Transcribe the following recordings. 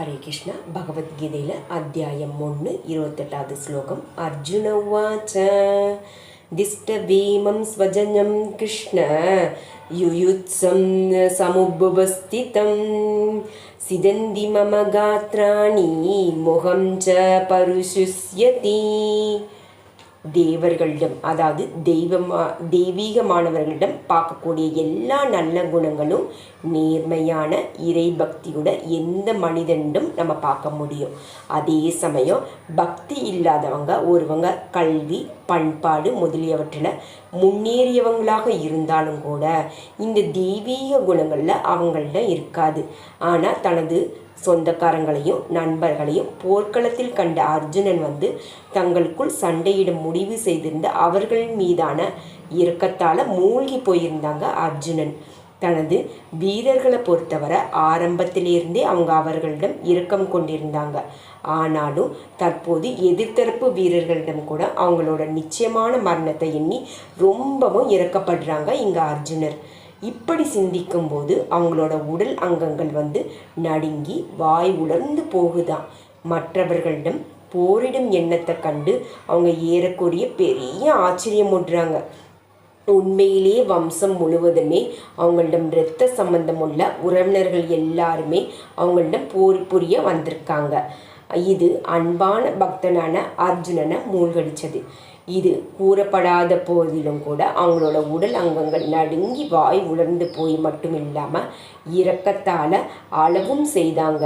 ஹரே கிருஷ்ணா. பகவத்கீதையில் அத்தியாயம் ஒன்று இருபத்தெட்டாவது ஸ்லோகம். அர்ஜுன உவாச்ச. திஷ்டபீமம் ஸ்வஜனம் கிருஷ்ண. யுயுத்சம் சமுபுபஸ்திதம். சிதந்தி மம காத்ராணி. முகம் ச பருஷுஸ்யதி தேவர்களிடம் அதாவது தெய்வமா தெய்வீகமானவர்களிடம் பார்க்கக்கூடிய எல்லா நல்ல குணங்களும் நேர்மையான இறை பக்தியோட எந்த மனிதனிடம் நம்ம பார்க்க முடியும். அதே சமயம் பக்தி இல்லாதவங்க ஒருவங்க கல்வி பண்பாடு முதலியவற்றில் முன்னேறியவங்களாக இருந்தாலும் கூட இந்த தெய்வீக குணங்களில் அவங்கள்ட்ட இருக்காது. ஆனால் தனது சொந்தக்காரங்களையும் நண்பர்களையும் போர்க்களத்தில் கண்ட அர்ஜுனன் வந்து தங்களுக்குள் சண்டையிட முடிவு செய்திருந்த அவர்களின் மீதான இறக்கத்தால் மூழ்கி போயிருந்தாங்க அர்ஜுனன். தனது வீரர்களை பொறுத்தவரை ஆரம்பத்திலிருந்தே அவங்க அவர்களிடம் இரக்கம் கொண்டிருந்தாங்க. ஆனாலும் தற்போது எதிர்த்தரப்பு வீரர்களிடம் கூட அவங்களோட நிச்சயமான மரணத்தை எண்ணி ரொம்பவும் இறக்கப்படுறாங்க இங்கே அர்ஜுனர். இப்படி சிந்திக்கும்போது அவங்களோட உடல் அங்கங்கள் வந்து நடுங்கி வாய் உலர்ந்து போகுதான் மற்றவர்களிடம் போரிடும் எண்ணத்தை கண்டு அவங்க ஏறக்கூடிய பெரிய ஆச்சரியம் ஒன்றாங்க உண்மையிலே வம்சம் முழுவதுமே அவங்களிடம் இரத்த சம்பந்தம் உள்ள உறவினர்கள் எல்லாருமே அவங்களிடம் போர் புரிய வந்திருக்காங்க. இது அன்பான பக்தனான அர்ஜுனனை மூழ்கடிச்சது. இது கூறப்படாத போதிலும் கூட அவங்களோட உடல் அங்கங்கள் நடுங்கி வாய் உலர்ந்து போய் மட்டும் இல்லாமல் இரக்கத்தால் அளவும் செய்தாங்க.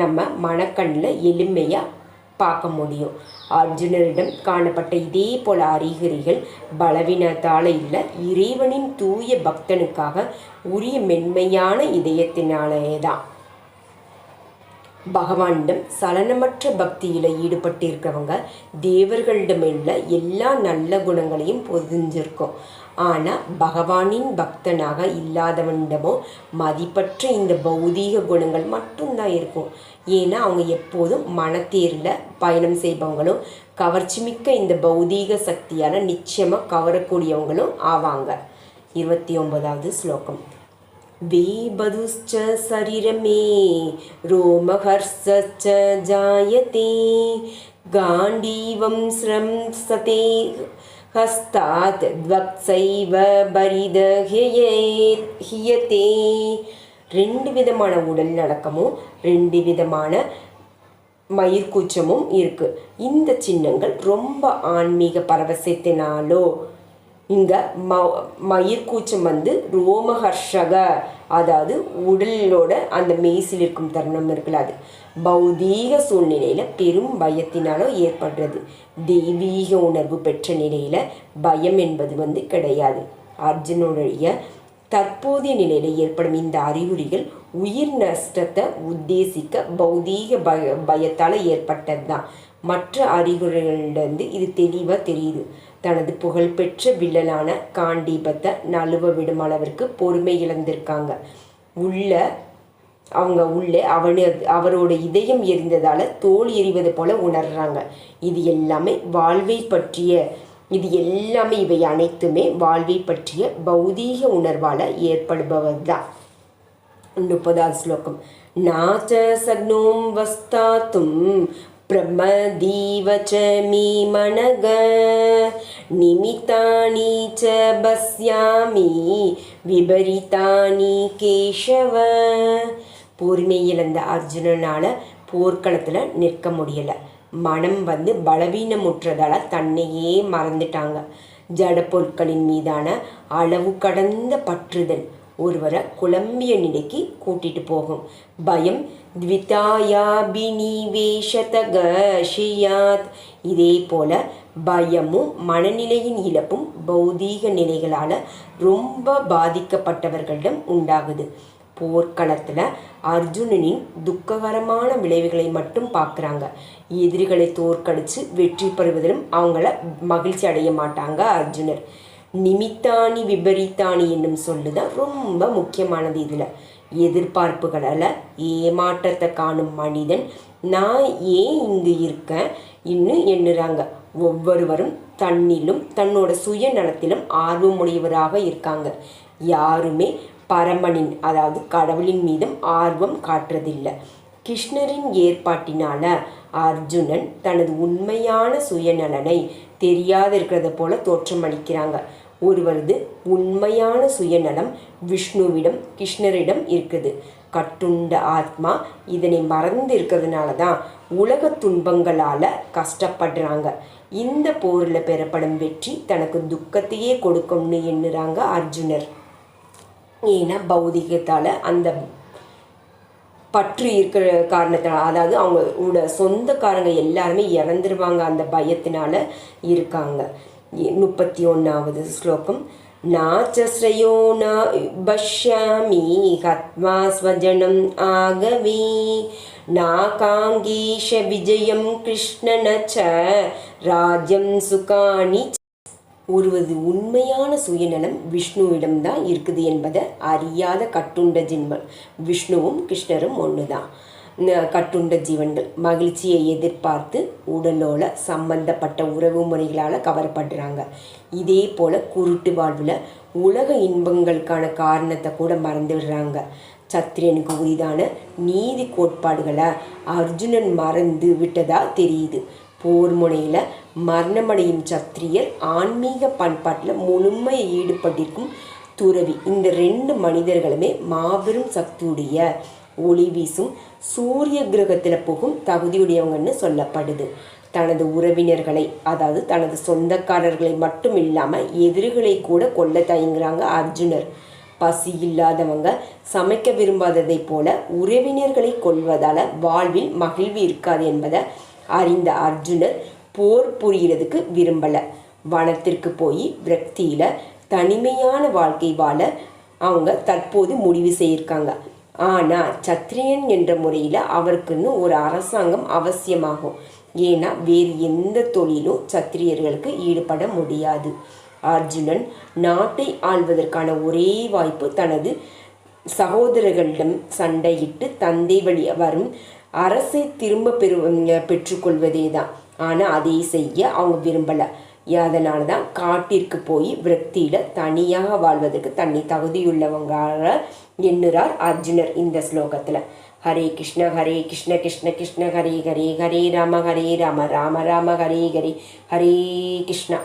நம்ம மனக்கண்ணில் எளிமையாக பார்க்க முடியும். அர்ஜுனரிடம் காணப்பட்ட இதே போல அறிகுறிகள் பலவீனத்தால் இல்லை இறைவனின் தூய பக்தனுக்காக உரிய மென்மையான இதயத்தினாலேயே தான் பகவானிடம் சலனமற்ற பக்தியில் ஈடுபட்டிருக்கிறவங்க தேவர்களிடமுள்ள எல்லா நல்ல குணங்களையும் பொதிஞ்சிருக்கும். ஆனால் பகவானின் பக்தனாக இல்லாதவனிடமோ மதிப்பற்ற இந்த பௌதீக குணங்கள் மட்டும்தான் இருக்கும். ஏன்னா அவங்க எப்போதும் மனத்தேரில் பயணம் செய்பவங்களும் கவர்ச்சிமிக்க இந்த பௌதீக சக்தியால் நிச்சயமாக கவரக்கூடியவங்களும் ஆவாங்க. இருபத்தி ஒன்பதாவது ஸ்லோகம். वेबधुश्च शरीरमे रोमहर्षश्च जायते गाण्डीवं स्रंसते हस्तात् द्वक्सैव बरिदह्यये ஹியத்தே ரெண்டு விதமான உடல் நலக்கமும் ரெண்டு விதமான மயிர்கூச்சமும் இருக்குது இந்த சின்னங்கள் ரொம்ப ஆன்மீக பரவசத்தினாலோ இங்கே ம மயிர்கூச்சம் வந்து ரோமஹர்ஷக அதாவது உடலோட அந்த மெய்சில் இருக்கும் தருணம் இருக்குல்ல அது பௌதீக சூழ்நிலையில் பெரும் பயத்தினாலும் ஏற்படுறது. தெய்வீக உணர்வு பெற்ற நிலையில் பயம் என்பது வந்து கிடையாது. அர்ஜுனுடைய தற்போதைய நிலையில் ஏற்படும் இந்த அறிகுறிகள் உயிர் நஷ்டத்தை உத்தேசிக்க பௌதீக பய பயத்தால் ஏற்பட்டது தான் மற்ற அறிகுறிகளிலிருந்து இது தெளிவாக தெரியுது. தனது புகழ்பெற்ற வில்லலான காண்டீபத்தை நழுவ விடும் அளவிற்கு பொறுமை இழந்திருக்காங்க. உள்ள அவங்க உள்ளே அவனு அவரோட இதயம் எரிந்ததால் தோல் எறிவது போல உணர்றாங்க. இது எல்லாமே வாழ்வை பற்றிய இது எல்லாமே இவை அனைத்துமே வாழ்வை பற்றிய பௌதீக உணர்வால் ஏற்படுபவர் தான் முப்பதாவது ஸ்லோகம். நாச்ச சக்னோம் வஸ்தாத்தும் प्रमदीव च मे मनग निमितानि च பஸ்யாமி விபரிதானி கேசவ பொறுமை இழந்த அர்ஜுனனால் போர்க்களத்தில் நிற்க முடியலை மனம் வந்து பலவீனமுற்றதால் தன்னையே மறந்துட்டாங்க ஜட பொருட்களின் மீதான அளவு கடந்த பற்றுதல் ஒருவரை குழம்பிய நிலைக்கு கூட்டிட்டு போகும். பயம் த்விதாயாபினிவேஷதகஷியாத். இதே போல பயமும் மனநிலையின் இழப்பும் பௌதீக நிலைகளால் ரொம்ப பாதிக்கப்பட்டவர்களிடம் உண்டாகுது. போர்க்களத்தில் அர்ஜுனனின் துக்ககரமான விளைவுகளை மட்டும் பார்க்குறாங்க. எதிரிகளை தோற்கடித்து வெற்றி பெறுவதிலும் அவங்கள மகிழ்ச்சி அடைய மாட்டாங்க அர்ஜுனர். நிமித்தானி விபரீத்தானி என்னும் சொல்லு தான் ரொம்ப முக்கியமானது இதில். எதிர்பார்ப்புகளால் ஏமாற்றத்தை காணும் மனிதன். நான் ஏன் இங்கு இருக்கேன்? இன்னும் எண்ணுறாங்க. ஒவ்வொருவரும் தன்னிலும் தன்னோட சுயநலத்திலும் ஆர்வமுடையவராக இருக்காங்க. யாருமே பரமனின் அதாவது கடவுளின் மீதும் ஆர்வம் காட்டுறதில்லை. கிருஷ்ணரின் ஏற்பாட்டினால அர்ஜுனன் தனது உண்மையான சுயநலனை தெரியாத இருக்கிறத போல தோற்றமளிக்கிறாங்க ஒருவரது உண்மையான சுயநலம் விஷ்ணுவிடம் கிருஷ்ணரிடம் இருக்குது. கட்டுண்ட ஆத்மா இதனை மறந்து இருக்கிறதுனால தான் உலக துன்பங்களால் கஷ்டப்படுறாங்க. இந்த போரில் பெறப்படும் வெற்றி தனக்கு துக்கத்தையே கொடுக்கும்னு எண்ணுறாங்க அர்ஜுனர். ஏன்னா பௌதிகத்தால் அந்த பற்று இருக்கிற காரணத்தினால் அதாவது அவங்களோட சொந்தக்காரங்க எல்லாருமே இறந்துருவாங்க அந்த பயத்தினால இருக்காங்க. முப்பத்தி ஒன்றாவது ஸ்லோகம். நாச்சஸ்ரயோ நா பஷ்யாமி ஹத்மா ஸ்வஜனம் ஆகவே. நாகாங்கீஷ விஜயம் கிருஷ்ணன ச. ராஜ்யம் சுகாணி ஒருவது உண்மையான சுயநலம் விஷ்ணுவிடம்தான் இருக்குது என்பதை அறியாத கட்டுண்ட ஜின்மன் விஷ்ணுவும் கிருஷ்ணரும் ஒன்று தான் கட்டுண்ட ஜீவன்கள். மகிழ்ச்சியை எதிர்பார்த்து உடலோட சம்பந்தப்பட்ட உறவு முறைகளால் கவரப்படுறாங்க. இதே போல் குருட்டு வாழ்வில் உலக இன்பங்களுக்கான காரணத்தை கூட மறந்துடுறாங்க. சத்திரியனுக்கு உரிதான நீதி கோட்பாடுகளை அர்ஜுனன் மறந்து விட்டதா தெரியுது. போர் முனையில் மரணமடையும் சத்திரியர் ஆன்மீக பண்பாட்டில் முழுமையை ஈடுபட்டிருக்கும் துறவி. இந்த ரெண்டு மனிதர்களுமே மாபெரும் சக்தியுடைய ஒளி வீசும் சூரிய கிரகத்தில் போகும் தகுதியுடையவங்கன்னு சொல்லப்படுது. தனது உறவினர்களை அதாவது தனது சொந்தக்காரர்களை மட்டும் இல்லாமல் எதிரிகளை கூட கொல்ல தயங்குறாங்க அர்ஜுனர். பசி இல்லாதவங்க சமைக்க விரும்பாததை போல உறவினர்களை கொள்வதால் வாழ்வில் மகிழ்வு இருக்காது என்பதை அறிந்த அர்ஜுனர் போர் புரிகிறதுக்கு விரும்பலை. வனத்திற்கு போய் விரக்தியில் தனிமையான வாழ்க்கை வாழ அவங்க தற்போது முடிவு செய்யிருக்காங்க ஆனால் சத்திரியன் என்ற முறையில் அவருக்குன்னு ஒரு அரசாங்கம் அவசியமாகும். ஏன்னா வேறு எந்த தொழிலும் சத்திரியர்களுக்கு ஈடுபட முடியாது. அர்ஜுனன் நாட்டை ஆள்வதற்கான ஒரே வாய்ப்பு தனது சகோதரர்களிடம் சண்டையிட்டு தந்தை வழி வரும் அரசை திரும்ப பெறு பெற்றுக்கொள்வதே தான் ஆனால் அதை செய்ய அவங்க விரும்பலை. அதனால தான் காட்டிற்கு போய் விரக்தியில் தனியாக வாழ்வதற்கு தன்னை தகுதியுள்ளவங்காக எண்ணுறார் அர்ஜுனர் இந்த ஸ்லோகத்தில். ஹரே கிருஷ்ண ஹரே கிருஷ்ண கிருஷ்ண கிருஷ்ண ஹரே ஹரே ஹரே ராம ஹரே ராம ராம ராம ஹரே ஹரே ஹரே கிருஷ்ணா.